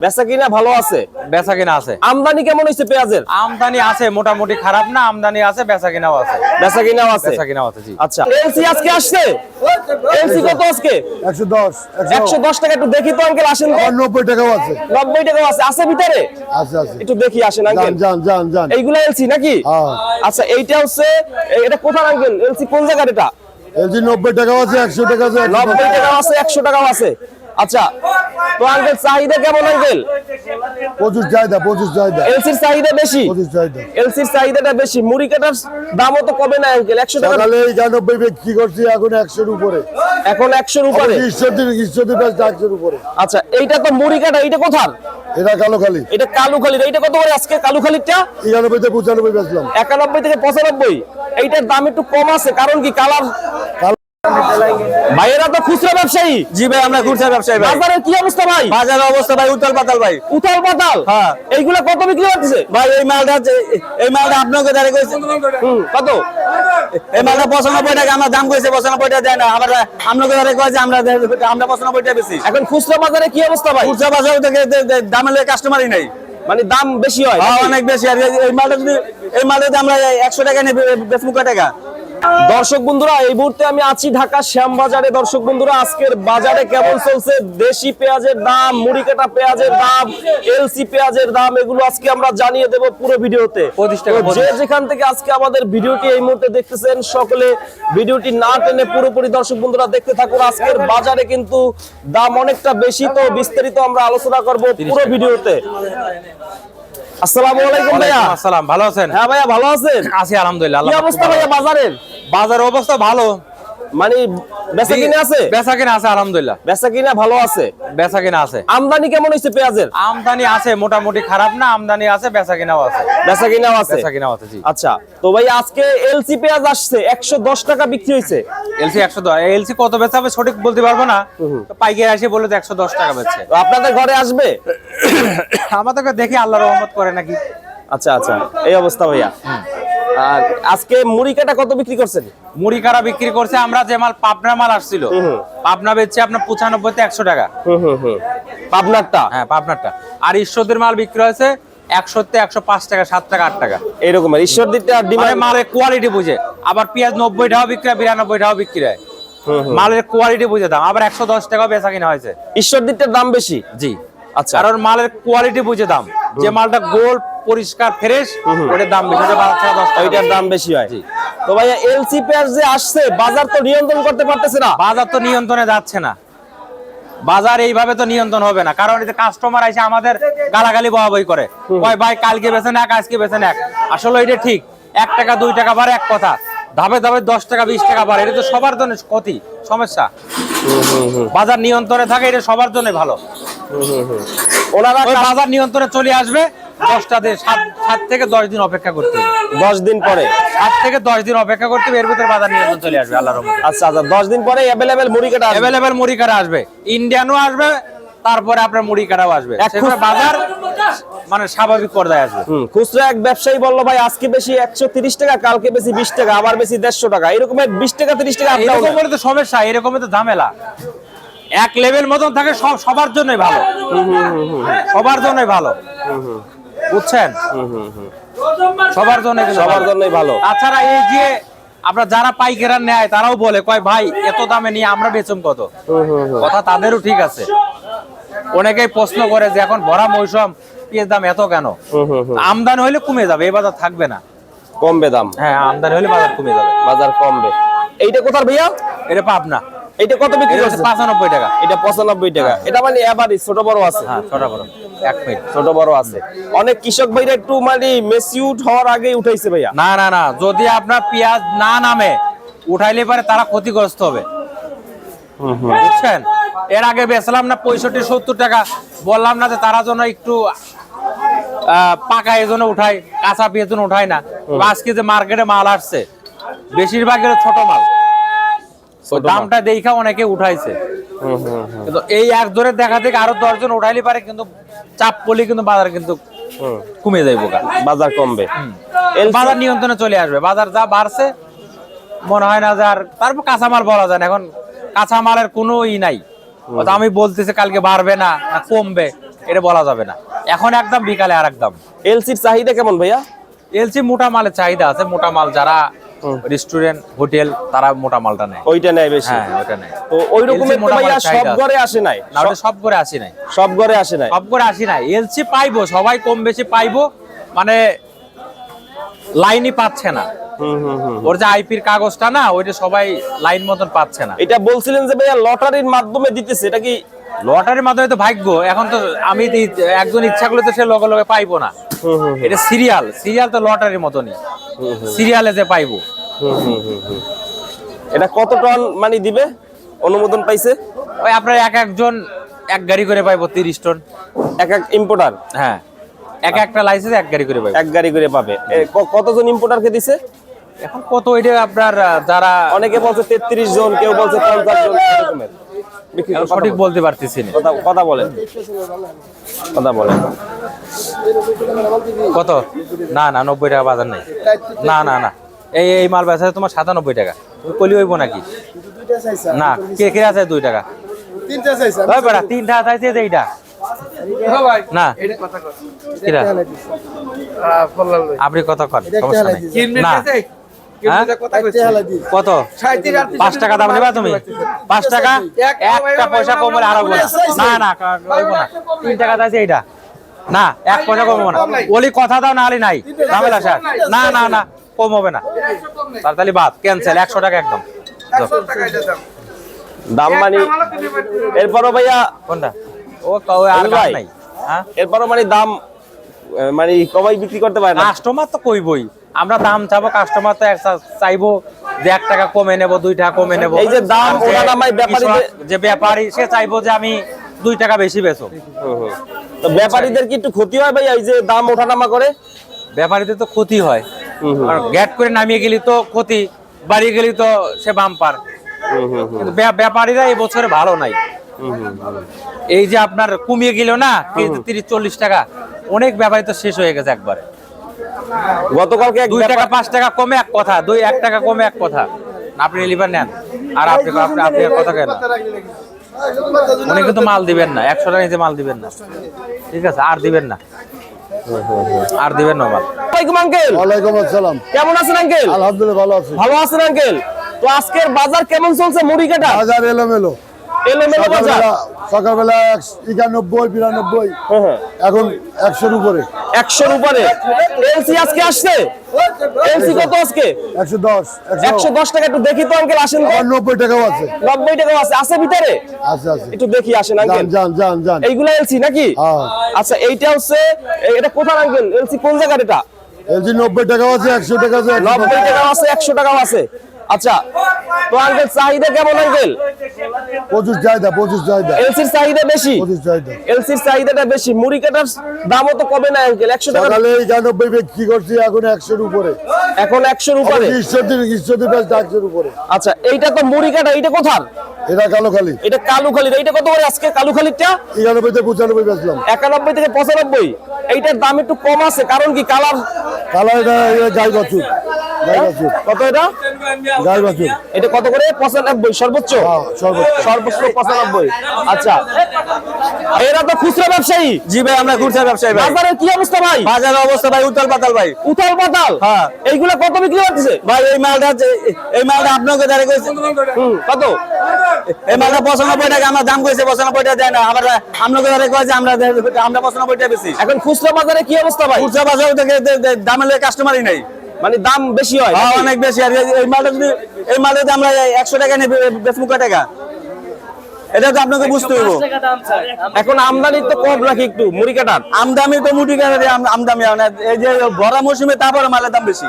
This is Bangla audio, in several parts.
বেচা কিনা ভালো আছে? বেচা কিনা আছে। আমদানি কেমন হয়েছে পেঁয়াজের? আমদানি আছে মোটামুটি খারাপ না আমদানি আছে বেচা কিনাও আছে। বেচা কিনাও আছে? বেচা কিনাও আছে জি। আচ্ছা এলসি আজকে আসছে? এলসি কত আজকে? একশো দশ একশো দশ টাকা একটু দেখি তো আঙ্কেল আসেন তো। নব্বই টাকাও আছে। নব্বই টাকা আছে। আছে ভিতরে? আছে আছে। একটু দেখি আসেন আঙ্কেল যান যান যান এইগুলা এলসি নাকি? হ্যাঁ। আচ্ছা এইটা হচ্ছে এটা কোথার আঙ্কেল এলসি কোন জায়গার এটা? এলজি নব্বই টাকাও আছে একশো টাকা আছে আছে একশো টাকাও আছে। আচ্ছা তো আঙ্কেল চাহিদা কেমন আঙ্কেল? পঁচিশ চাহিদা পঁচিশ চাহিদা। এলসির চাহিদা বেশি? চাহিদা। এলসির চাহিদাটা বেশি। মুড়ি কাটার দামও তো কমে না আঙ্কেল একশো টাকা একানব্বই বিক্রি করছি এখন একশোর উপরে। এখন একশোর উপরে? একশোর উপরে। আচ্ছা এইটা তো মুড়ি কাটা এইটা কোথার? এটা কালো খালি এটা কত করে আজকে একানব্বই থেকে পঁচানব্বই বেচলাম। একানব্বই থেকে পঁচানব্বই। এইটার দাম একটু কম আছে কারণ কি কালার ভাইয়েরা তো খুচরা ব্যবসায়ী। জি ভাই আমরা খুচরা ব্যবসায়ী ভাই। বাজারের কি অবস্থা ভাই? বাজারের অবস্থা ভাই উত্তাল পাতাল ভাই। উথাল পাতাল? হ্যাঁ। এইগুলা কত বিক্রি হচ্ছে? ভাই এই মালটা এই মালটা আপনাকে দাঁড়িয়ে কইছে কত? এই মালটা পঁচানব্বই টাকা আমার দাম কইছে পঁচানব্বই টাকা দেয় না। আবার আপনাকে দাঁড়িয়ে কয়েছে আমরা আমরা পঁচানব্বই টাকা বেশি এখন খুচরা বাজারে কি অবস্থা ভাই? খুচরা বাজার দামের কাস্টমারই নাই। মানে দাম বেশি হয় হ্যাঁ অনেক বেশি। আর এই- মালটা যদি এই মালটা যদি আমরা একশো টাকা নিই বেচবো কয় টাকা? দর্শক বন্ধুরা এই মুহূর্তে আমি আছি ঢাকা শ্যামবাজারে। দর্শক বন্ধুরা আজকের বাজারে কেমন চলছে? দেশি পেঁয়াজের দাম মুড়ি কাটা পেঁয়াজের দাম এলসি পেঁয়াজের দাম এগুলো আজকে আমরা জানিয়ে দেব পুরো ভিডিওতে। যে যেখান থেকে আজকে আমাদের ভিডিওটি এই মুহূর্তে দেখতেছেন সকলে ভিডিওটি না টেনে পুরোপুরি দর্শক বন্ধুরা দেখতে থাকুন। আজকের বাজারে কিন্তু দাম অনেকটা বেশি তো বিস্তারিত আমরা আলোচনা করব পুরো ভিডিওতে। আসসালামু আলাইকুম ভাইয়া। আসসালাম ভালো আছেন? হ্যাঁ ভাইয়া ভালো আছেন? আছি আলহামদুলিল্লাহ কি অবস্থা ভাইয়া বাজারের? বাজারের অবস্থা ভালো। মানে বেচা কিনে আছে? বেচা কিনা আছে আলহামদুলিল্লাহ। বেচা কিনা ভালো আছে? বেচা কিনা আছে। আমদানি কেমন হয়েছে পেঁয়াজের? আমদানি আছে মোটামুটি খারাপ না আমদানি আছে বেচা কিনাও আছে। বেচা কিনাও আছে? বেচা কিনাও আছে জি। আচ্ছা তো ভাই আজকে এলসি পেঁয়াজ আসছে একশো দশ টাকা বিক্রি হয়েছে এলসি একশো দশ এলসি কত বেচা হবে সঠিক বলতে পারব না? তো পাইকারি আসে বলে তো একশো দশ টাকা বেচছে তো আপনাদের ঘরে আসবে? আমাদেরকে দেখি আল্লাহ রহমত করে নাকি? আচ্ছা আচ্ছা। এই অবস্থা ভাইয়া। আর আজকে মুড়ি কাটা কত বিক্রি করছেন? মুড়ি বিক্রি করছে আমরা যে মাল পাবনা মাল আসছিল। পাবনা বেচছে আপনার পঁচানব্বই থেকে একশো টাকা। পাবনারটা? হ্যাঁ পাবনারটা। আর ঈশ্বরদের মাল বিক্রি হয়েছে একশো তে একশো পাঁচ টাকা সাত টাকা আট টাকা। এরকম ঈশ্বর দিকটা মানে মালের কোয়ালিটি বুঝে। আবার পেঁয়াজ নব্বই টাকা বিক্রি হয় বিরানব্বই টাকা বিক্রি হয়। মালের কোয়ালিটি বুঝে দাম। আবার একশো দশ টাকা বেচা কিনা হয়েছে। ঈশ্বর দিকটার দাম বেশি? জি। আচ্ছা। কারণ মালের কোয়ালিটি বুঝে দাম। যে মালটা গোল পরিষ্কার ফ্রেশ ওটার দাম বেশি। ওটা বারো টাকা দশ টাকা। ওইটার দাম বেশি হয়। তো ভাইয়া এলসি পেঁয়াজ যে আসছে বাজার তো নিয়ন্ত্রণ করতে পারতেছে না। বাজার তো নিয়ন্ত্রণে যাচ্ছে না। বাজার এইভাবে তো নিয়ন্ত্রণ হবে না। কারণ এতে কাস্টমার এসে আমাদের গালাগালি বহাবই করে। কয় ভাই কালকে বেছেন এক আজকে বেছেন এক। আসলে এটা ঠিক। এক টাকা দুই টাকা বাড়ে এক কথা। ধাপে ধাপে দশ টাকা বিশ টাকা বাড়ে। এটা তো সবার জন্য ক্ষতি সমস্যা। বাজার নিয়ন্ত্রণে থাকে এটা সবার জন্য ভালো। ওনারা বাজার নিয়ন্ত্রণে চলে আসবে দশটা দিন সাত থেকে দশ দিন অপেক্ষা করতে হবে। দশ দিন পরে? সাত থেকে দশ দিন অপেক্ষা করতে হবে এর ভিতরে বাজার নিয়ন্ত্রণ চলে আসবে আল্লাহর আচ্ছা আচ্ছা দশ দিন পরে অ্যাভেলেবেল মুড়ি কাটা অ্যাভেলেবেল মুড়ি কাটা আসবে। ইন্ডিয়ানও আসবে তারপরে আপনার মুড়ি কাটাও আসবে। বাজার মানে স্বাভাবিক পর্যায়ে আসবে। খুচরা এক ব্যবসায়ী বলল ভাই আজকে বেশি একশো তিরিশ টাকা কালকে বেশি বিশ টাকা আবার বেশি দেড়শো টাকা। এরকম বিশ টাকা তিরিশ টাকা এরকম তো সমস্যা এরকম তো ঝামেলা। এক লেভেল মতন থাকে সব সবার জন্যই ভালো। সবার জন্যই ভালো। বুঝছেন? সবার জন্য সবার জন্যই ভালো। তাছাড়া এই যে আপনার যারা পাইকারা নেয় তারাও বলে কয় ভাই এত দামে নিয়ে আমরা বেচুম কত? কথা তাদেরও ঠিক আছে। অনেকেই প্রশ্ন করে যে এখন ভরা মৌসুম পেঁয়াজ দাম এত কেন? আমদানি হলে কমে যাবে এই বাজার থাকবে না। কমবে দাম। হ্যাঁ আমদানি হলে বাজার কমে যাবে। বাজার কমবে। এইটা কোথার ভাইয়া? এটা পাবনা। এইটা কত বিক্রি এটা করছে হচ্ছে পাঁচানব্বই টাকা। এটা পঁচানব্বই টাকা। এটা মানে এভারেজ ছোট বড় আছে। হ্যাঁ ছোট বড়। এক মিনিট ছোট বড় আছে। অনেক কৃষক ভাইরা একটু মানে মেসিউট হওয়ার আগেই উঠাইছে ভাইয়া। না না না। যদি আপনার পেঁয়াজ না নামে উঠাইলে পারে তারা ক্ষতিগ্রস্ত হবে। বুঝছেন? এর আগে বেচলাম না পঁয়ষট্টি সত্তর টাকা। বললাম না যে তারা জন্য একটু পাকা এই উঠায় কাঁচা পেঁয়াজ উঠাই না। আজকে যে মার্কেটে মাল আসছে বেশিরভাগ ছোট মাল। দামটা দেখা অনেকে উঠাইছে। কিন্তু এই এক জোরে দেখা থেকে আরও দশজন উঠাইলে পারে কিন্তু চাপ পড়লে কিন্তু বাজার কিন্তু কমে যাইব বাজার কমবে। বাজার নিয়ন্ত্রণে চলে আসবে। বাজার যা বাড়ছে মনে হয় না যে আর তারপর কাঁচামাল বলা যায় না। এখন কাঁচামালের কোনো ই নাই। আমি বলতেছি কালকে বাড়বে না না কমবে এটা বলা যাবে না। এখন একদম বিকালে আর একদম এলসির চাহিদা কেমন ভাইয়া? এলসি মোটা মালের চাহিদা আছে। মোটা মাল যারা রেস্টুরেন্ট হোটেল তারা মোটা মালটা নেয়। ওইটা নেয় বেশি? হ্যাঁ ওটা নেয়। তো ওই রকমের ভাইয়া সব ঘরে আসে নাই? না ওটা সব করে আসি নাই। সব ঘরে আসে নাই? সব করে আসি নাই। এলসি পাইবো সবাই কম বেশি পাইবো। মানে লাইনই পাচ্ছে না। ওর যে আইপির কাগজটা না ওইটা সবাই লাইন মতন পাচ্ছে না। এটা বলছিলেন যে ভাইয়া লটারির মাধ্যমে দিতেছে এটা কি লটারির মাধ্যমে তো ভাগ্য। এখন তো আমি একজন ইচ্ছা করলে তো সে লগে লগে পাইবো না। এটা সিরিয়াল সিরিয়াল তো লটারির মতনই। সিরিয়ালে যে পাইবো। এটা কত টন মানে দিবে? অনুমোদন পাইছে? ওই আপনার এক একজন এক গাড়ি করে পাইবো তিরিশ টন। এক এক ইম্পোর্টার হ্যাঁ। এক একটা লাইসেন্স এক গাড়ি করে পাইবো। এক গাড়ি করে পাবে। কতজন ইম্পোর্টারকে দিছে? এখন কত ওইটা আপনার যারা অনেকে বলছে তেত্রিশ জন কেউ বলছে পঞ্চাশ জন কথা সঠিক বলতে পারতেছি না। কথা কথা বলেন। কথা বলেন। কত? না না নব্বই টাকা বাজার নেই। না না না। এই এই মাল বেচা তোমার সাতানব্বই টাকা। তুমি কলি হইব নাকি? না কে কে আছে দুই টাকা? তিনটা চাইছে যে এইটা। না। কিরা? আপনি কত কর সমস্যা নাই। না। হ্যাঁ? কত পাঁচ টাকা দাম নেবা তুমি? পাঁচ টাকা? একটা পয়সা কমলে আর না। না তিন টাকা চাইছে এইটা। না এক পয়সা কম না ওলি কথা দাও না হলে নাই। ঝামেলা স্যার। না না না কম হবে না। তাড়াতাড়ি বাদ ক্যান্সেল একশো টাকা একদম। দাম মানে এরপরও ভাইয়া কোনটা? ও আর। নাই। হ্যাঁ? এরপরও মানে দাম মানে কবাই বিক্রি করতে পারে না। কাস্টমার তো কইবই। আমরা দাম চাবো কাস্টমার তো চাইব যে এক টাকা কমে নেব দুই টাকা কমে নেব। এই যে দাম যে ব্যাপারী সে চাইব যে আমি দুই টাকা বেশি বেচো। তো ব্যাপারীদের কি একটু ক্ষতি হয় ভাইয়া এই যে দাম ওঠানামা করে? ব্যাপারীদের তো ক্ষতি হয়। গ্যাট করে নামিয়ে গেলি তো ক্ষতি বাড়ি গেলি তো সে বাম্পার কিন্তু ব্যাপারীরা এই বছরে ভালো নাই। এই যে আপনার কমিয়ে গেল না তিরিশ চল্লিশ টাকা অনেক ব্যাপারী তো শেষ হয়ে গেছে একবারে। গতকালকে দুই টাকা পাঁচ টাকা কমে এক কথা দুই এক টাকা কমে এক কথা। আপনি লিভার নেন। আর আপনি আপনি আপনি কথা কেন উনি কিন্তু মাল দিবেন না একশো টাকা মাল দিবেন না। ঠিক আছে আর দিবেন না। আর দিবেন না মাল। আসসালামাইকুম আঙ্কেল। ওয়ালাইকুম আসসালাম। কেমন আছেন আঙ্কেল? আলহামদুলিল্লাহ ভালো আছি। ভালো আছেন আঙ্কেল? তো আজকের বাজার কেমন চলছে মুড়ি কাটা বাজার এলোমেলো। এলোমেলো বাজার? সকালবেলা একানব্বই বিরানব্বই। হ্যাঁ, হ্যাঁ। এখন একশোর উপরে। একশোর উপরে। এলসি আজকে আসছে? এলসি কত আজকে? একশো দশ একশো। দশ টাকা একটু দেখি তো আঙ্কেল আসেন। নব্বই টাকাও আছে। নব্বই টাকা আছে। আছে ভিতরে? আছে আছে। একটু দেখি আসেন আঙ্কেল। যান যান যান। এইগুলা এলসি নাকি? হ্যাঁ। আচ্ছা এইটা হচ্ছে এটা কোথায় আঙ্কেল? এলসি কোন জায়গার এটা? এলজি নব্বই টাকাও আছে একশো টাকা আছে নব্বই টাকা। টাকাও আছে একশো টাকাও আছে। আচ্ছা তো আঙ্কেল চাহিদা কেমন আঙ্কেল? প্রচুর চাহিদা প্রচুর চাহিদা এলসির চাহিদা বেশি? প্রচুর চাহিদা এলসির চাহিদাটা বেশি? মুড়ি কাটার দামও তো কমে না আঙ্কেল একশো টাকা সকালে একানব্বই বিক্রি করছি এখন একশোর উপরে। এখন একশোর উপরে? ঈশ্বরদী ঈশ্বরদী বেশ একশোর উপরে। আচ্ছা এইটা তো মুড়ি কাটা এইটা কোথার? এটা কালো খালি এটা কালুখালির এইটা কত করে আজকে কালুখালিরটা? একানব্বই থেকে পঁচানব্বই বেচলাম। একানব্বই থেকে পঁচানব্বই। এইটার দাম একটু কম আছে কারণ কি? কালার কালো এটা এটা গাই বাছুর গাই বাছুর কত এটা? গাই বাছুর এটা কত করে? পঁচানব্বই সর্বোচ্চ? হ্যাঁ, সর্বোচ্চ। সর্বোচ্চ পঁচানব্বই। আচ্ছা। এরা তো খুচরা ব্যবসায়ী। জি ভাই আমরা খুচরা ব্যবসায়ী ভাই। বাজারের কি অবস্থা ভাই? বাজারের অবস্থা ভাই পাতাল ভাই। পাতাল? হ্যাঁ। এইগুলা কত বিক্রি হচ্ছে? ভাই এই মালটা এই মালটা আপনাকে দাঁড়িয়ে কইছে কত? এই মালটা পঁচানব্বই টাকা আমরা দাম কইছে পঁচানব্বই টাকা দেয় না। আমরা আপনাকে দাঁড়িয়ে কয়েছে আমরা আমরা পঁচানব্বই টাকা বেশি এখন খুচরা বাজারে কি অবস্থা ভাই? খুচরা বাজার দামের কাস্টমারই নাই। মানে দাম বেশি হয় হ্যাঁ, অনেক বেশি আর এই- মালটা যদি এই মালটা যদি আমরা একশো টাকা নিয়ে বেচবো কয় টাকা? এটা তো আপনাকে বুঝতে হইব। এখন আমদানি তো কম রাখি একটু মুড়ি কাটার? আমদামি তো মুটি কাটারে আম- আমদামি এই যে ভরা মৌসুমে তারপরে মালের দাম বেশি।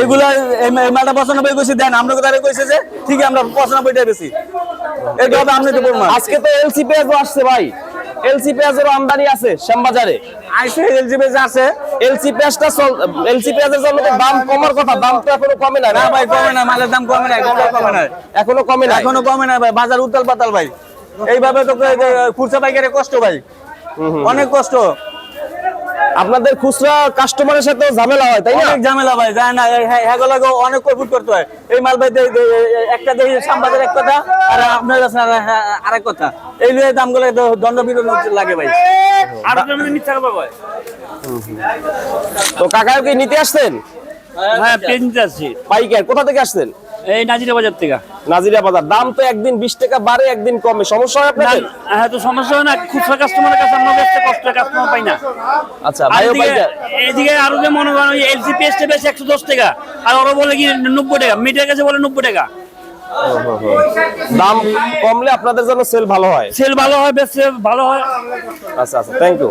এইগুলা এই মালটা পঁচানব্বই কইছে দেন আমরা কোথায় কইছে যে ঠিক আমরা পঁচানব্বইটা বেশি। এটা হবে আপনি তো আজকে তো এলসি পেঁয়াজও আসছে ভাই। এলসি পেঁয়াজেরও আমদানি আছে শ্যামবাজারে। আইসে এলজিবি আছে। এলসি পেঁয়াজটা এলসি পেঁয়াজের জন্য তো দাম কমার কথা দাম তো এখনও কমে না না ভাই কমে না মালের দাম কমে না এখনও কমে না এখনও কমে না এখনও কমে না ভাই বাজার উতাল পাতাল ভাই। এইভাবে তো খুচরা পাইকারে কষ্ট ভাই। অনেক কষ্ট। আপনাদের খুচরা কাস্টমারের সাথে ঝামেলা হয় তাই না? অনেক ঝামেলা ভাই যায় না হ্যাগুলো অনেক কৈফুট করতে হয়। এই মাল ভাই একটা দেখি সাম্বাদের এক কথা আর আপনার কাছে আরেক কথা। এই লিয়ে দামগুলো দণ্ড বিরোধ লাগে ভাই। আর মিথ্যা কথা কয়। তো কাকা কি নিতে আসছেন? হ্যাঁ পেজ নিতে আসছি পাইকার কোথা থেকে আসছেন? এই নাজিরা বাজার থেকে। নাজিরা বাজার। দাম তো একদিন বিশ টাকা বাড়ে একদিন কমে। সমস্যা হয় আপনাদের? হ্যাঁ তো সমস্যা হয় না খুচরা কাস্টমারের কাছে আমরা বেচতে কষ্ট কাস্টমার পাই না। আচ্ছা ভাইও পাইকার এদিকে আরও যে মনে করেন এলসি পেস্টে বেশি একশো দশ টাকা আর ওরা বলে কি নব্বই টাকা মিটার কাছে বলে নব্বই টাকা। দাম কমলে আপনাদের জন্য সেল ভালো হয়। সেল ভালো হয় বেচতে ভালো হয়। আচ্ছা আচ্ছা থ্যাংক ইউ